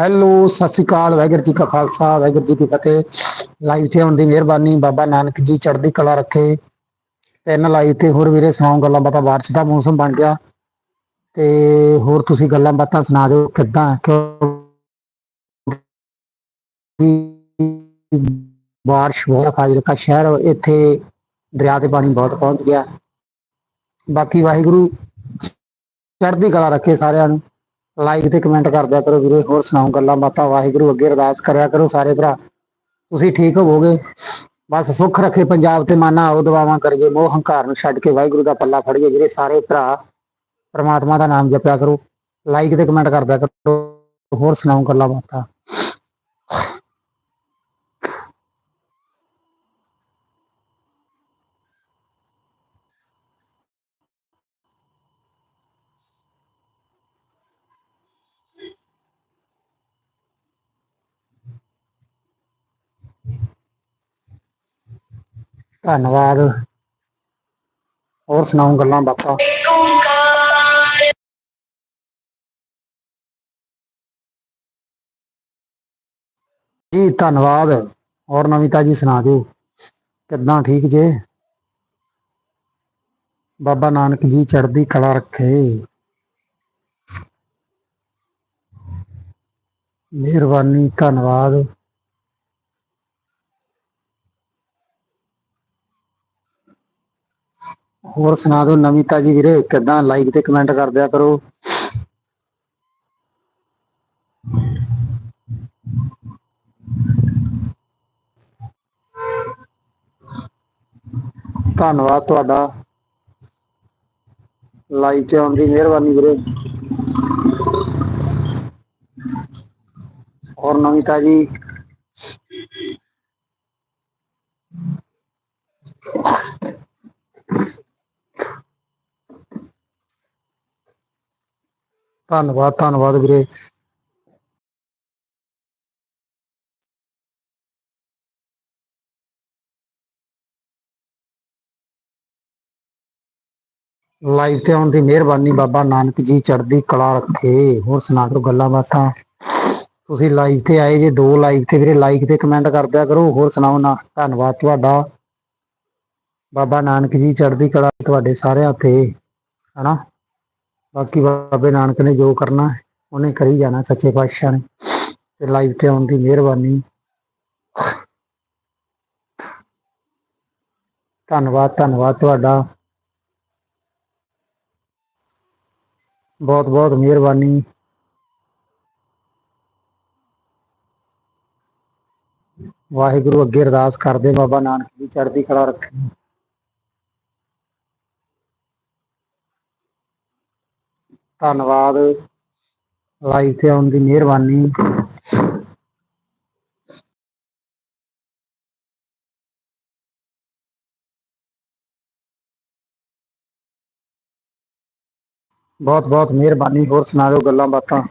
Hello, Sat Sri ਅਕਾਲ, ਵਾਹਿਗੁਰੂ ਜੀ ਕਾ ਖਾਲਸਾ, ਵਾਹਿਗੁਰੂ ਜੀ ਕੀ ਫਤਿਹ। Live ਤੇ ਆਉਣ ਦੀ ਮਿਹਰਬਾਨੀ, ਬਾਬਾ ਨਾਨਕ ਜੀ ਚੜ੍ਹਦੀ ਕਲਾ ਰੱਖੇ। ਤਿੰਨ ਲਾਈਵ ਤੇ ਹੋਰ ਵੀਰੇ ਸੁਣਾਓ ਗੱਲਾਂ ਬਾਤਾਂ, ਬਾਰਿਸ਼ ਦਾ ਮੌਸਮ ਬਣ ਗਿਆ। ਤੇ ਹੋਰ ਤੁਸੀਂ ਗੱਲਾਂ ਬਾਤਾਂ ਸੁਣਾ ਦਿਓ, ਕਿੱਦਾਂ ਕਿਉਂਕਿ ਬਾਰਿਸ਼ ਬਹੁਤ ਫਾਜ਼ਿਲਕਾ ਸ਼ਹਿਰ, ਇੱਥੇ ਦਰਿਆ ਦੇ ਪਾਣੀ ਬਹੁਤ ਪਹੁੰਚ ਗਿਆ। ਬਾਕੀ ਵਾਹਿਗੁਰੂ ਚੜ੍ਹਦੀ ਕਲਾ ਰੱਖੇ ਸਾਰਿਆਂ ਨੂੰ। ਲਾਈਕ ਤੇ ਕਮੈਂਟ ਕਰ ਕਰੋ ਵੀਰੇ, ਹੋਰ ਸੁਣਾਓ ਗੱਲਾਂ ਬਾਤਾਂ, ਵਾਹਿਗੁਰੂ ਅੱਗੇ ਅਰਦਾਸ ਕਰਿਆ ਕਰੋ ਸਾਰੇ ਭਰਾ। ਤੁਸੀਂ ਠੀਕ ਹੋਵੋਗੇ? ਬਸ ਸੁੱਖ ਰੱਖੇ ਪੰਜਾਬ ਤੇ ਮਾਨਾ, ਆਓ ਦੁਆਵਾਂ ਕਰੀਏ, ਮੋਹ ਹੰਕਾਰ ਨੂੰ ਛੱਡ ਕੇ ਵਾਹਿਗੁਰੂ ਦਾ ਪੱਲਾ ਫੜੀਏ। ਵੀਰੇ ਸਾਰੇ ਭਰਾ, ਪ੍ਰਮਾਤਮਾ ਦਾ ਨਾਮ ਜਪਿਆ ਕਰੋ। ਲਾਈਕ ਤੇ ਕਮੈਂਟ ਕਰ ਕਰੋ, ਹੋਰ ਸੁਣਾਓ ਗੱਲਾਂ ਬਾਤਾਂ। ਧੰਨਵਾਦ। ਹੋਰ ਸੁਣਾਓ ਗੱਲਾਂ ਬਾਤਾਂ? ਜੀ, ਧੰਨਵਾਦ। ਹੋਰ ਨਵੀਂ ਤਾਜੀ ਸੁਣਾ ਦਿਓ। ਕਿੱਦਾਂ, ਠੀਕ ਜੇ? ਬਾਬਾ ਨਾਨਕ ਜੀ ਚੜ੍ਹਦੀ ਕਲਾ ਰੱਖੇ। ਮਿਹਰਬਾਨੀ, ਧੰਨਵਾਦ। ਹੋਰ ਸੁਣਾ ਦਿਓ ਨਵੀਂ ਤਾਜੀ ਵੀਰੇ, ਕਿੱਦਾਂ ਲਾਈਕ ਤੇ ਕਮੈਂਟ ਕਰ ਦਿਆ ਕਰੋ। ਧੰਨਵਾਦ ਤੁਹਾਡਾ। ਲਾਈਵ ਤੇ ਆਉਣ ਦੀ ਮਿਹਰਬਾਨੀ ਵੀਰੇ। ਹੋਰ ਨਵੀਤਾ ਜੀ ਧੰਨਵਾਦ ਧੰਨਵਾਦ ਵੀਰੇ। ਲਾਈਵ ਤੇ ਆਉਣ ਦੀ ਮਿਹਰਬਾਨੀ ਬਾਬਾ ਨਾਨਕ ਜੀ, ਚੜ੍ਹਦੀ ਕਲਾ ਰੱਖੇ। ਹੋਰ ਸੁਣਾ ਕਰੋ ਗੱਲਾਂ ਬਾਤਾਂ। ਤੁਸੀਂ ਲਾਈਵ ਤੇ ਆਏ ਜੇ, ਦੋ ਲਾਈਵ ਤੇ ਵੀਰੇ ਲਾਈਕ ਤੇ ਕਮੈਂਟ ਕਰਦਿਆ ਕਰੋ। ਹੋਰ ਸੁਣਾਓ ਨਾ, ਧੰਨਵਾਦ ਤੁਹਾਡਾ। ਬਾਬਾ ਨਾਨਕ ਜੀ, ਚੜ੍ਹਦੀ ਕਲਾ ਤੁਹਾਡੇ ਸਾਰਿਆਂ ਤੇ, ਹਨਾ? ਬਾਕੀ ਬਾਬੇ ਨਾਨਕ ਨੇ ਜੋ ਕਰਨਾ ਉਹਨੇ ਕਰੀ ਜਾਣਾ ਸੱਚੇ ਪਾਤਸ਼ਾਹ ਨੇ ਤੇ ਲਾਈਵ ਤੇ ਆਉਣ ਦੀ ਮਿਹਰਬਾਨੀ ਧੰਨਵਾਦ ਧੰਨਵਾਦ ਤੁਹਾਡਾ ਬਹੁਤ ਬਹੁਤ ਮਿਹਰਬਾਨੀ ਵਾਹਿਗੁਰੂ ਅੱਗੇ ਅਰਦਾਸ ਕਰਦੇ ਬਾਬਾ ਨਾਨਕ ਜੀ ਚੜ੍ਹਦੀ ਕਲਾ ਰੱਖੇ ਧੰਨਵਾਦ। ਲਾਈਵ ਤੇ ਆਉਣ ਦੀ ਮਿਹਰਬਾਨੀ। ਬਹੁਤ ਬਹੁਤ ਮਿਹਰਬਾਨੀ। ਹੋਰ ਸੁਣਾ ਦਿਓ ਗੱਲਾਂ ਬਾਤਾਂ?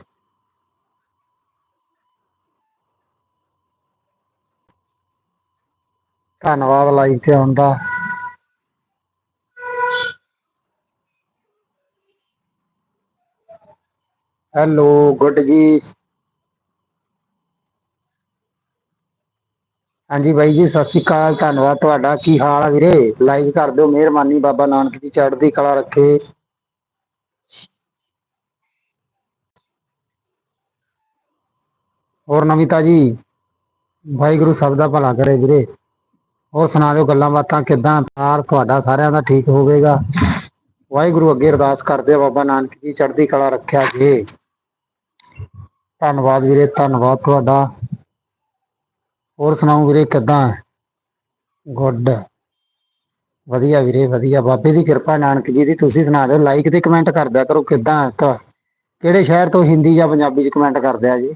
ਧੰਨਵਾਦ ਲਾਈਵ ਤੇ ਆਉਣ ਦਾ। ਹੈਲੋ, ਗੁੱਡ ਜੀ। ਹਾਂਜੀ ਬਾਈ ਜੀ, ਸਤਿ ਸ਼੍ਰੀ ਅਕਾਲ, ਧੰਨਵਾਦ ਤੁਹਾਡਾ। ਕੀ ਹਾਲ ਆ ਵੀਰੇ? ਲਾਈਕ ਕਰ ਦਿਓ, ਮਿਹਰਬਾਨੀ ਬਾਬਾ ਨਾਨਕ ਦੀ, ਚੜ੍ਹਦੀ ਕਲਾ ਰੱਖੇ। ਹੋਰ ਨਵੀਤਾ ਜੀ, ਵਾਹਿਗੁਰੂ ਸਭ ਦਾ ਭਲਾ ਕਰੇ ਵੀਰੇ। ਹੋਰ ਸੁਣਾ ਦਿਓ ਗੱਲਾਂ ਬਾਤਾਂ ਕਿੱਦਾਂ? ਪਿਆਰ ਤੁਹਾਡਾ ਸਾਰਿਆਂ ਦਾ ਠੀਕ ਹੋਵੇਗਾ। ਵਾਹਿਗੁਰੂ ਅੱਗੇ ਅਰਦਾਸ ਕਰਦੇ ਬਾਬਾ ਨਾਨਕ ਜੀ ਚੜ੍ਹਦੀ ਕਲਾ ਰੱਖਿਆ ਜੀ। ਧੰਨਵਾਦ ਵੀਰੇ, ਧੰਨਵਾਦ ਤੁਹਾਡਾ। ਹੋਰ ਸੁਣਾਓ ਵੀਰੇ, ਕਿੱਦਾਂ? ਗੁੱਡ। ਵਧੀਆ ਵੀਰੇ, ਵਧੀਆ। ਬਾਬੇ ਦੀ ਕਿਰਪਾ, ਨਾਨਕ ਜੀ ਦੀ। ਤੁਸੀਂ ਸੁਣਾ ਦਿਓ ਲਾਈਕ ਤੇ ਕਮੈਂਟ ਕਰਦਿਆ ਕਰੋ, ਕਿੱਦਾਂ? ਕਿਹੜੇ ਸ਼ਹਿਰ ਤੋਂ ਹਿੰਦੀ ਜਾਂ ਪੰਜਾਬੀ ਚ ਕਮੈਂਟ ਕਰਦੇ ਆ ਜੀ?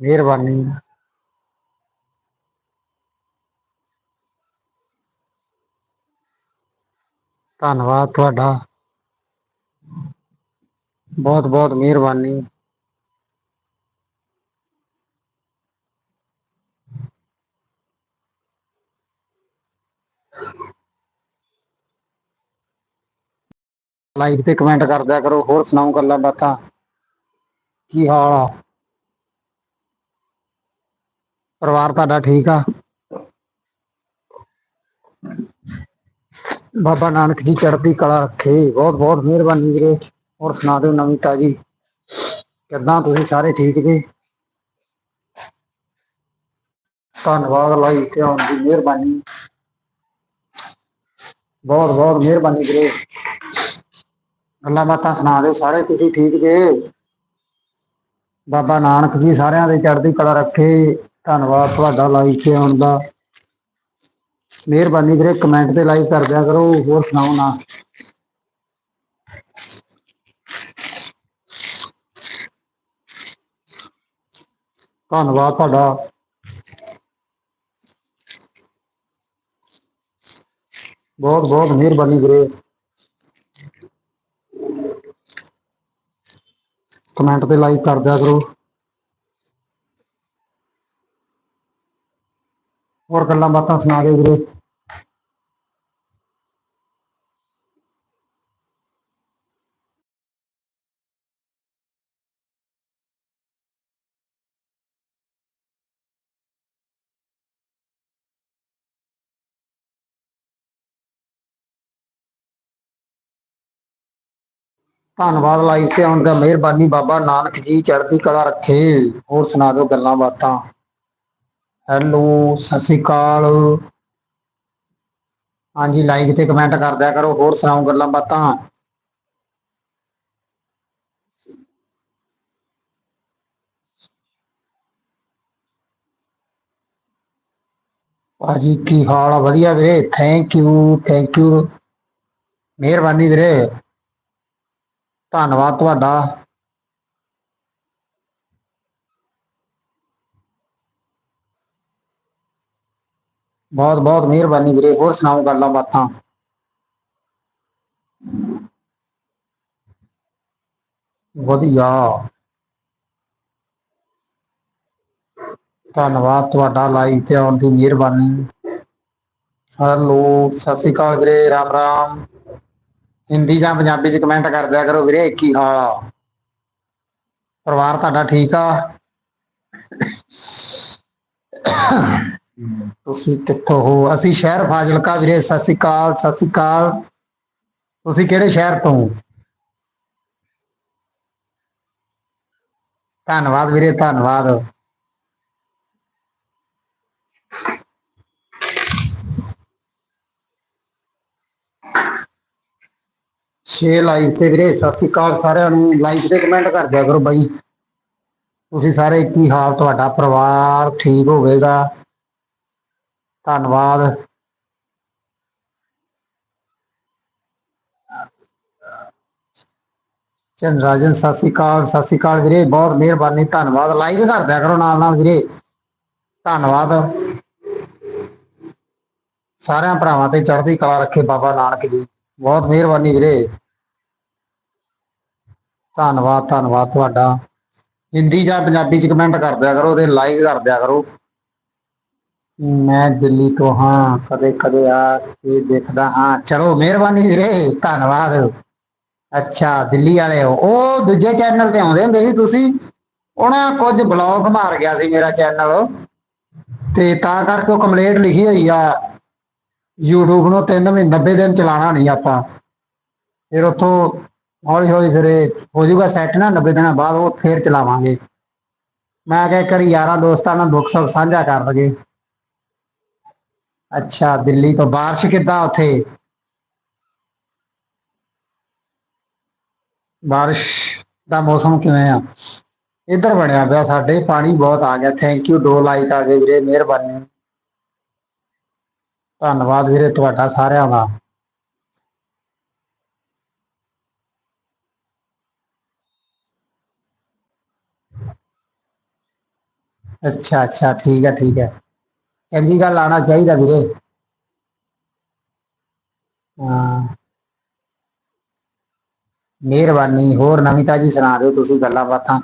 ਮਿਹਰਬਾਨੀ। ਧੰਨਵਾਦ ਤੁਹਾਡਾ। ਬਹੁਤ ਬਹੁਤ ਮਿਹਰਬਾਨੀ। ਲਾਈਕ ਤੇ ਕਮੈਂਟ ਕਰ ਦਿਆ ਕਰੋ, ਹੋਰ ਸੁਣਾਓ ਗੱਲਾਂ ਬਾਤਾਂ। ਕੀ ਹਾਲ ਆ? ਪਰਿਵਾਰ ਤੁਹਾਡਾ ਠੀਕ ਆ? ਬਾਬਾ ਨਾਨਕ ਜੀ ਚੜ੍ਹਦੀ ਕਲਾ ਰੱਖੇ। ਬਹੁਤ ਬਹੁਤ ਮਿਹਰਬਾਨੀ ਵੀਰੇ। ਹੋਰ ਸੁਣਾ ਦਿਓ ਨਵੀਂ ਤਾਜੀ। ਕਿੱਦਾਂ ਤੁਸੀਂ ਸਾਰੇ ਠੀਕ ਜੀ? ਧੰਨਵਾਦ ਲਾਈ ਤੇ ਆਉਣ ਦੀ ਮਿਹਰਬਾਨੀ। ਬਹੁਤ ਬਹੁਤ ਮਿਹਰਬਾਨੀ ਵੀਰੇ। ਗੱਲਾਂ ਬਾਤਾਂ ਸੁਣਾ ਦਿਓ ਸਾਰੇ, ਤੁਸੀਂ ਠੀਕ ਜੇ? ਬਾਬਾ ਨਾਨਕ ਜੀ ਸਾਰਿਆਂ ਦੇ ਚੜ੍ਹਦੀ ਕਲਾ ਰੱਖੇ। ਧੰਨਵਾਦ ਤੁਹਾਡਾ ਲਾਈਕ ਤੇ ਆਉਣ ਦਾ। ਮਿਹਰਬਾਨੀ ਵੀਰੇ ਕਮੈਂਟ ਤੇ ਲਾਈਕ ਕਰ ਦਿਆ ਕਰੋ, ਹੋਰ ਸੁਣਾਓ ਨਾ। ਧੰਨਵਾਦ ਤੁਹਾਡਾ। ਬਹੁਤ ਬਹੁਤ ਮਿਹਰਬਾਨੀ ਵੀਰੇ। ਕਮੈਂਟ ਤੇ ਲਾਈਕ ਕਰ ਦਿਆ ਕਰੋ। ਹੋਰ ਗੱਲਾਂ ਬਾਤਾਂ ਸੁਣਾ ਦਿਓ ਵੀਰੇ ਧੰਨਵਾਦ ਲਾਈਵ ਤੇ ਆਉਣ ਦਾ ਮਿਹਰਬਾਨੀ ਬਾਬਾ ਨਾਨਕ ਜੀ, ਚੜ੍ਹਦੀ ਕਲਾ ਰੱਖੇ। ਹੋਰ ਸੁਣਾ ਦਿਓ ਗੱਲਾਂ ਬਾਤਾਂ। ਹੈਲੋ ਸਤਿ ਸ੍ਰੀ ਅਕਾਲ। ਹਾਂਜੀ ਲਾਈਕ ਤੇ ਕਮੈਂਟ ਕਰ ਦਿਆ ਕਰੋ, ਹੋਰ ਸੁਣਾਓ ਗੱਲਾਂ ਬਾਤਾਂ? ਭਾਜੀ, ਕੀ ਹਾਲ ਆ? ਵਧੀਆ ਵੀਰੇ। ਥੈਂਕ ਯੂ ਥੈਂਕ ਯੂ ਮਿਹਰਬਾਨੀ ਵੀਰੇ। ਧੰਨਵਾਦ ਤੁਹਾਡਾ। ਬਹੁਤ ਬਹੁਤ ਮਿਹਰਬਾਨੀ ਵੀਰੇ। ਹੋਰ ਸੁਣਾਓ ਗੱਲਾਂ ਬਾਤਾਂ ਵਧੀਆ। ਧੰਨਵਾਦ ਤੁਹਾਡਾ ਲਾਈਵ ਤੇ ਆਉਣ ਦੀ ਮਿਹਰਬਾਨੀ। ਹੈਲੋ, ਸਤਿ ਸ਼੍ਰੀ ਅਕਾਲ ਵੀਰੇ। ਰਾਮ ਰਾਮ। ਹਿੰਦੀ ਜਾਂ ਪੰਜਾਬੀ ਚ ਕਮੈਂਟ ਕਰ ਦਿਆ ਕਰੋ ਵੀਰੇ ਕੀ ਹਾਲ ਆ। ਪਰਿਵਾਰ ਤੁਹਾਡਾ ਠੀਕ ਆ? ਤੁਸੀਂ ਕਿੱਥੋਂ ਹੋ? ਅਸੀਂ ਸ਼ਹਿਰ ਫਾਜ਼ਿਲਕਾ ਵੀਰੇ, ਸਤਿ ਸ਼੍ਰੀ ਅਕਾਲ, ਸਤਿ ਸ਼੍ਰੀ ਅਕਾਲ। ਤੁਸੀਂ ਕਿਹੜੇ ਸ਼ਹਿਰ ਤੋਂ? ਧੰਨਵਾਦ ਵੀਰੇ, ਧੰਨਵਾਦ। ਛੇ ਲਾਈਵ ਤੇ ਵੀਰੇ, ਸਤਿ ਸ਼੍ਰੀ ਅਕਾਲ ਸਾਰਿਆਂ ਨੂੰ। ਲਾਈਕ ਤੇ ਕਮੈਂਟ ਕਰ ਦਿਆ ਕਰੋ ਬਾਈ। ਤੁਸੀਂ ਸਾਰੇ, ਕੀ ਹਾਲ ਤੁਹਾਡਾ? ਪਰਿਵਾਰ ਠੀਕ ਹੋਵੇਗਾ? ਧੰਨਵਾਦ। ਚੰਦ ਰਾਜਨ, ਸਤਿ ਸ਼੍ਰੀ ਅਕਾਲ, ਸਤਿ ਸ਼੍ਰੀ ਅਕਾਲ ਵੀਰੇ, ਬਹੁਤ ਮਿਹਰਬਾਨੀ, ਧੰਨਵਾਦ। ਲਾਈਕ ਕਰ ਦਿਆ ਕਰੋ ਨਾਲ ਨਾਲ ਵੀਰੇ। ਧੰਨਵਾਦ। ਸਾਰਿਆਂ ਭਰਾਵਾਂ ਤੇ ਚੜ੍ਹਦੀ ਕਲਾ ਰੱਖੇ ਬਾਬਾ ਨਾਨਕ ਜੀ। ਬਹੁਤ ਮਿਹਰਬਾਨੀ ਵੀਰੇ। ਧੰਨਵਾਦ ਧੰਨਵਾਦ ਤੁਹਾਡਾ। ਹਿੰਦੀ ਜਾਂ ਪੰਜਾਬੀ ਚ ਕਮੈਂਟ ਕਰ ਦਿਆ ਕਰੋ ਤੇ ਲਾਈਕ ਕਰ ਦਿਆ ਕਰੋ। ਮੈਂ ਦਿੱਲੀ ਤੋਂ ਹਾਂ, ਕਦੇ ਕਦੇ ਆ ਕੇ ਦੇਖਦਾ ਹਾਂ। ਚਲੋ, ਮਿਹਰਬਾਨੀ ਵੀਰੇ, ਧੰਨਵਾਦ। ਅੱਛਾ, ਦਿੱਲੀ ਵਾਲੇ ਹੋ। ਉਹ ਦੂਜੇ ਚੈਨਲ ਤੇ ਆਉਂਦੇ ਹੁੰਦੇ ਸੀ ਤੁਸੀਂ। ਉਹਨਾਂ ਕੁਝ ਬਲੌਗ ਮਾਰ ਗਿਆ ਸੀ ਮੇਰਾ ਚੈਨਲ ਤੇ ਤਾਂ ਕਰਕੇ ਉਹ ਕੰਪਲੇਂਟ ਲਿਖੀ ਹੋਈ ਆ। YouTube ਨੂੰ 3 ਮਹੀਨੇ 90 ਦਿਨ ਚਲਾਣਾ ਨਹੀਂ ਆਪਾਂ। ਫਿਰ ਉੱਥੋਂ ਹੌਲੀ ਹੌਲੀ ਫਿਰ ਇਹ ਹੋ ਜਾਊਗਾ ਸੈੱਟ ਨਾ 90 ਦਿਨਾਂ ਬਾਅਦ ਉਹ ਫੇਰ ਚਲਾਵਾਂਗੇ। ਮੈਂ ਕਿਹਾ ਕਰੀ ਯਾਰਾਂ ਦੋਸਤਾਂ ਨਾਲ ਦੁੱਖ ਸੁੱਖ ਸਾਂਝਾ ਕਰ ਲਗੇ ਅੱਛਾ, ਦਿੱਲੀ ਤੋਂ ਬਾਰਿਸ਼ ਕਿੱਦਾਂ ਉੱਥੇ? ਬਾਰਿਸ਼ ਦਾ ਮੌਸਮ ਕਿਵੇਂ ਆ? ਇੱਧਰ ਬਣਿਆ ਪਿਆ ਸਾਡੇ, ਪਾਣੀ ਬਹੁਤ ਆ ਗਿਆ। ਥੈਂਕ ਯੂ ਦੋ ਲਾਈਕ ਆ ਗਏ ਵੀਰੇ, ਮਿਹਰਬਾਨੀ। ਧੰਨਵਾਦ ਵੀਰੇ ਤੁਹਾਡਾ ਸਾਰਿਆਂ ਦਾ। ਅੱਛਾ ਅੱਛਾ, ਠੀਕ ਹੈ ਠੀਕ ਹੈ ਚੰਗੀ ਗੱਲ ਆਣਾ ਚਾਹੀਦਾ ਵੀਰੇ। ਹਾਂ। ਮਿਹਰਬਾਨੀ, ਹੋਰ ਨਵੀਂ ਤਾਜੀ ਸੁਣਾ ਦਿਓ ਤੁਸੀਂ ਗੱਲਾਂ ਬਾਤਾਂ।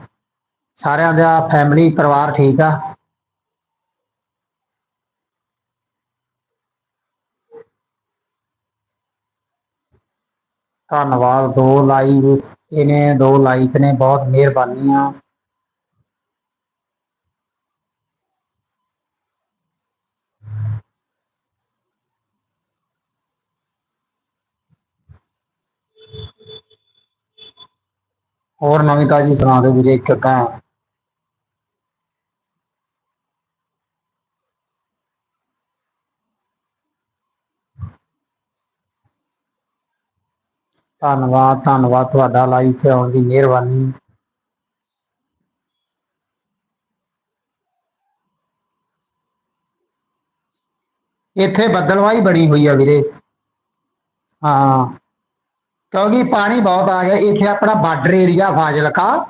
ਸਾਰਿਆਂ ਦਾ ਫੈਮਿਲੀ ਪਰਿਵਾਰ ਠੀਕ ਆ? ਧੰਨਵਾਦ, ਦੋ ਲਾਈਵ ਇਹਨੇ ਦੋ ਲਾਈਕ ਨੇ, ਬਹੁਤ ਮਿਹਰਬਾਨੀ ਆ। ਹੋਰ ਨਵੀਂ ਤਾਜੀ ਸੁਣਾ ਦੇ ਵੀਰੇ ਇੱਕ ਤਾਂ। ਧੰਨਵਾਦ ਧੰਨਵਾਦ ਤੁਹਾਡਾ ਲਾਈਵ ਤੇ ਆਉਣ ਦੀ ਮਿਹਰਬਾਨੀ। ਇੱਥੇ ਬੱਦਲਵਾਈ ਬਣੀ ਹੋਈ ਆ ਵੀਰੇ। ਹਾਂ। ਕਿਉਂਕਿ ਪਾਣੀ ਬਹੁਤ ਆ ਗਿਆ, ਇੱਥੇ ਆਪਣਾ ਬਾਰਡਰ ਏਰੀਆ ਫਾਜ਼ਿਲਕਾ।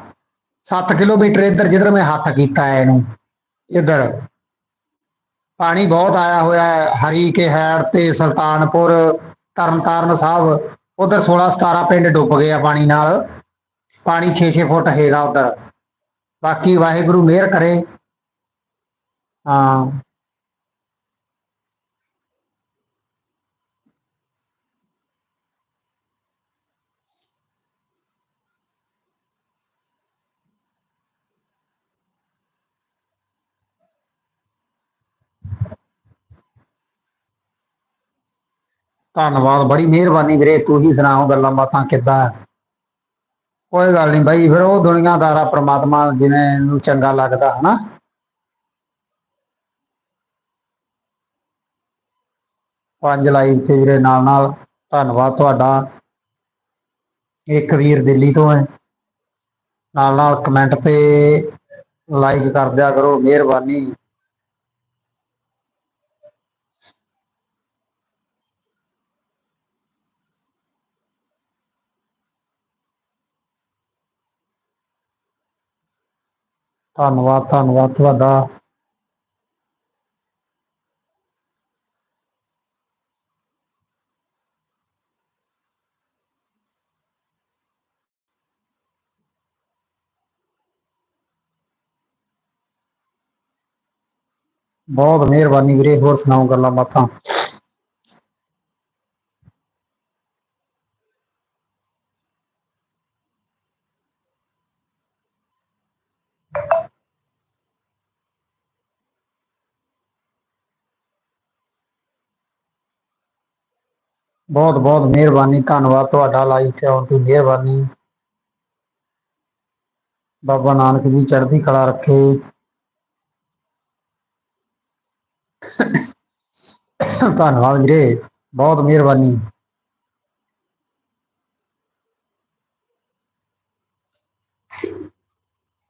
7 ਕਿਲੋਮੀਟਰ ਇੱਧਰ, ਜਿੱਧਰ ਮੈਂ ਹੱਥ ਕੀਤਾ ਹੈ ਇਹਨੂੰ, ਇੱਧਰ। ਪਾਣੀ ਬਹੁਤ ਆਇਆ ਹੋਇਆ ਹੈ ਹਰੀ ਕੇ ਹੈੜ ਤੇ ਸੁਲਤਾਨਪੁਰ, ਤਰਨਤਾਰਨ ਸਾਹਿਬ, ਉਧਰ 16 17 ਪਿੰਡ ਡੁੱਬ ਗਏ ਆ ਪਾਣੀ ਨਾਲ। ਪਾਣੀ 6-6 ਫੁੱਟ ਹੈਗਾ ਉਧਰ। ਬਾਕੀ ਵਾਹਿਗੁਰੂ ਮਿਹਰ ਕਰੇ। ਹਾਂ। ਧੰਨਵਾਦ, ਬੜੀ ਮਿਹਰਬਾਨੀ ਵੀਰੇ ਤੂੰ ਹੀ ਸੁਣਾਓ ਗੱਲਾਂ ਬਾਤਾਂ ਕਿੱਦਾਂ? ਕੋਈ ਗੱਲ ਨਹੀਂ ਬਾਈ, ਫਿਰ ਉਹ ਦੁਨੀਆਦਾਰਾ ਪ੍ਰਮਾਤਮਾ ਜਿਵੇਂ ਨੂੰ ਚੰਗਾ ਲੱਗਦਾ, ਹਨਾ? ਪੰਜ ਲਾਈਵ ਤੇ ਵੀਰੇ ਨਾਲ ਨਾਲ ਧੰਨਵਾਦ ਤੁਹਾਡਾ। ਇੱਕ ਵੀਰ ਦਿੱਲੀ ਤੋਂ ਹੈ। ਨਾਲ ਨਾਲ ਕਮੈਂਟ ਤੇ ਲਾਈਕ ਕਰ ਦਿਆ ਕਰੋ, ਮਿਹਰਬਾਨੀ। ਧੰਨਵਾਦ ਧੰਨਵਾਦ ਤੁਹਾਡਾ। ਬਹੁਤ ਮਿਹਰਬਾਨੀ ਵੀਰੇ ਹੋਰ ਸੁਣਾਓ ਗੱਲਾਂ ਬਾਤਾਂ? ਬਹੁਤ ਬਹੁਤ ਮਿਹਰਬਾਨੀ, ਧੰਨਵਾਦ ਤੁਹਾਡਾ ਲਾਈਵ ਤੇ ਆਉਣ ਦੀ ਮਿਹਰਬਾਨੀ। ਬਾਬਾ ਨਾਨਕ ਜੀ ਚੜ੍ਹਦੀ ਕਲਾ ਰੱਖੇ। ਧੰਨਵਾਦ ਵੀਰੇ, ਬਹੁਤ ਮਿਹਰਬਾਨੀ।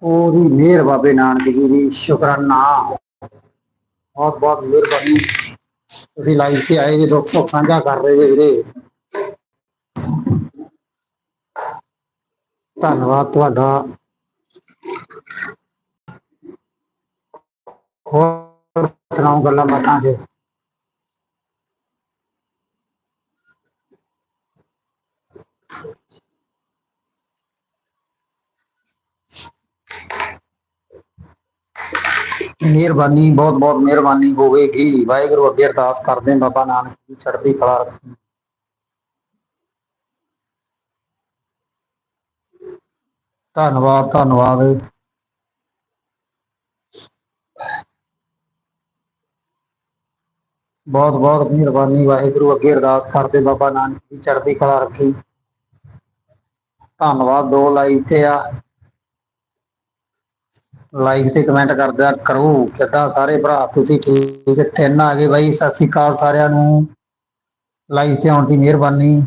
ਉਹਦੀ ਮਿਹਰ ਬਾਬੇ ਨਾਨਕ ਜੀ ਦੀ ਸ਼ੁਕਰਾਨਾ। ਬਹੁਤ ਬਹੁਤ ਮਿਹਰਬਾਨੀ। ਤੁਸੀਂ ਲਾਈਵ ਤੇ ਆਏ ਜੀ ਦੁੱਖ ਸੁੱਖ ਸਾਂਝਾ ਕਰ ਰਹੇ ਜੀ ਵੀਰੇ। ਧੰਨਵਾਦ ਤੁਹਾਡਾ। ਹੋਰ ਸੁਣਾਓ ਗੱਲਾਂ ਬਾਤਾਂ ਜੀ ਮਿਹਰਬਾਨੀ ਬਹੁਤ ਬਹੁਤ ਮਿਹਰਬਾਨੀ ਹੋਵੇਗੀ ਵਾਹਿਗੁਰੂ ਅੱਗੇ ਅਰਦਾਸ ਕਰਦੇ ਹਾਂ ਬਾਬਾ ਨਾਨਕ ਜੀ ਚੜ੍ਹਦੀ ਕਲਾ ਰੱਖੇ ਧੰਨਵਾਦ ਧੰਨਵਾਦ ਬਹੁਤ ਬਹੁਤ ਮਿਹਰਬਾਨੀ ਵਾਹਿਗੁਰੂ ਅੱਗੇ ਅਰਦਾਸ ਕਰਦੇ ਬਾਬਾ ਨਾਨਕ ਜੀ ਚੜ੍ਹਦੀ ਕਲਾ ਰੱਖੀ ਧੰਨਵਾਦ ਦੋ ਲਾਈਵ ਤੇ ਆ ਲਾਈਕ ਤੇ ਕਮੈਂਟ ਕਰਦਿਆ ਕਰੋ, ਕਿੱਦਾਂ ਸਾਰੇ ਭਰਾ ਤੁਸੀਂ ਠੀਕ, ਤਿੰਨ ਆ ਗਏ ਬਾਈ, ਸਤਿ ਸ੍ਰੀ ਅਕਾਲ ਸਾਰਿਆਂ ਨੂੰ। ਲਾਈਵ ਤੇ ਆਉਣ ਦੀ ਮਿਹਰਬਾਨੀ।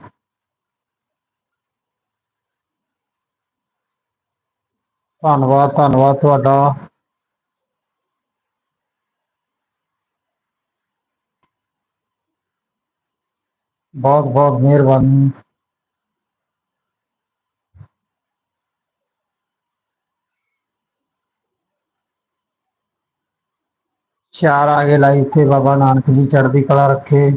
ਧੰਨਵਾਦ ਧੰਨਵਾਦ ਤੁਹਾਡਾ। ਬਹੁਤ ਬਹੁਤ ਮਿਹਰਬਾਨੀ। ਚਾਰ ਆ ਗਏ ਲਾਈਵ ਤੇ ਬਾਬਾ ਨਾਨਕ ਜੀ ਚੜ੍ਹਦੀ ਕਲਾ ਰੱਖੇ।